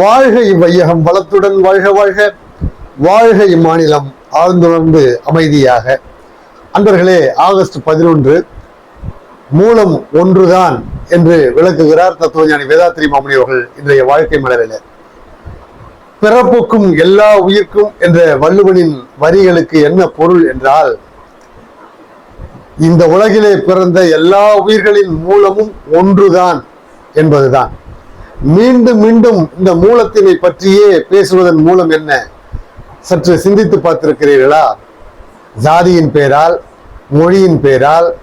வாழ்க இவ்வையகம் வளத்துடன் வாழ்க வாழ்க. வாழ்க இம்மாநிலம் ஆழ்ந்துணர்ந்து அமைதியாக. அன்பர்களே ஆகஸ்ட் பதினொன்று மூலம் ஒன்றுதான் என்று விளக்குகிறார் தத்துவஞானி வேதாத்திரி மாமணி அவர்கள் இன்றைய வாழ்க்கை மலரில். பிறப்புக்கும் எல்லா உயிர்க்கும் என்ற வள்ளுவனின் வரிகளுக்கு என்ன பொருள் என்றால் இந்த உலகிலே பிறந்த எல்லா உயிர்களின் மூலமும் ஒன்றுதான் என்பதுதான். மீண்டும் மீண்டும் இந்த மூலத்தினை பற்றியே பேசுவதன் மூலம் என்ன? சற்று சிந்தித்து பார்த்திருக்கிறீர்களா? ஜாதியின் பெயரால் மொழியின் பெயரால்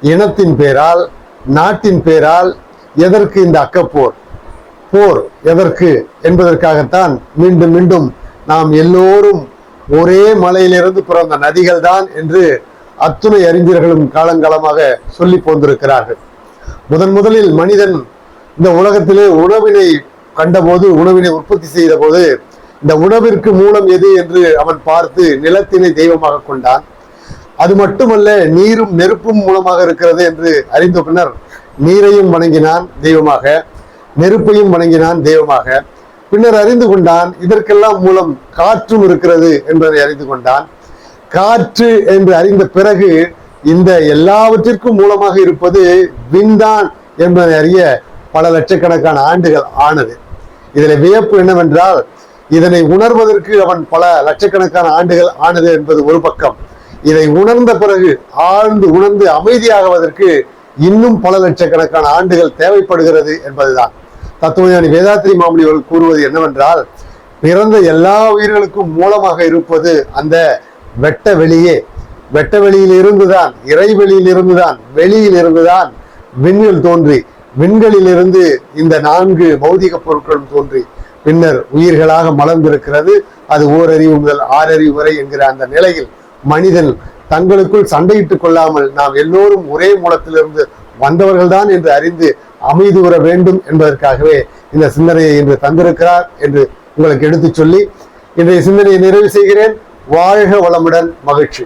இனத்தின் பெயரால் நாட்டின் பெயரால் எதற்கு இந்த அக்கப்போர்? போர் எதற்கு என்பதற்காகத்தான் மீண்டும் மீண்டும் நாம் எல்லோரும் ஒரே மலையிலிருந்து பிறந்த நதிகள் தான் என்று அத்துணை அறிஞர்களும் காலங்காலமாக சொல்லி போந்திருக்கிறார்கள். முதன் முதலில் மனிதன் இந்த உலகத்திலே உணவினை கண்டபோது உணவினை உற்பத்தி செய்த போது இந்த உணவிற்கு மூலம் எது என்று அவன் பார்த்து நிலத்தினை தெய்வமாக கொண்டான். அது மட்டுமல்ல நீரும் நெருப்பும் மூலமாக இருக்கிறது என்று அறிந்த பின்னர் நீரையும் வணங்கினான் தெய்வமாக நெருப்பையும் வணங்கினான் தெய்வமாக. பின்னர் அறிந்து கொண்டான் இதற்கெல்லாம் மூலம் காற்றும் இருக்கிறது என்பதை அறிந்து கொண்டான். காற்று என்று அறிந்த பிறகு இந்த எல்லாவற்றிற்கும் மூலமாக இருப்பது விண்தான் என்பதை அறிய பல லட்சக்கணக்கான ஆண்டுகள் ஆனது. இதில் வியப்பு என்னவென்றால் இதனை உணர்வதற்கு அவன் பல லட்சக்கணக்கான ஆண்டுகள் ஆனது என்பது ஒரு பக்கம். இதை உணர்ந்த பிறகு ஆழ்ந்து உணர்ந்து அமைதியாகுவதற்கு இன்னும் பல லட்சக்கணக்கான ஆண்டுகள் தேவைப்படுகிறது என்பதுதான். தத்துவஞானி வேதாத்திரி மாமணி அவர்கள் கூறுவது என்னவென்றால் பிறந்த எல்லா உயிர்களுக்கும் மூலமாக இருப்பது அந்த வெட்ட வெளியே. வெட்ட வெளியில் இருந்துதான் இறைவெளியில் இருந்துதான் வெளியில் இருந்துதான் விண்ணில் தோன்றி. விண்களிலிருந்து இந்த நான்கு பௌதிக பொருட்களும் தோன்றி பின்னர் உயிர்களாக மலர்ந்திருக்கிறது. அது ஓரறிவு முதல் ஆறறிவு வரை என்கிற அந்த நிலையில் மனிதன் தங்களுக்குள் சண்டையிட்டுக் கொள்ளாமல் நாம் எல்லோரும் ஒரே மூலத்திலிருந்து வந்தவர்கள்தான் என்று அறிந்து அமைதி உற வேண்டும் என்பதற்காகவே இந்த சிந்தனையை இன்று தந்திருக்கிறார் என்று உங்களுக்கு எடுத்துச் சொல்லி இன்றைய சிந்தனையை நிறைவு செய்கிறேன். வாழ்க வளமுடன் மகிழ்ச்சி.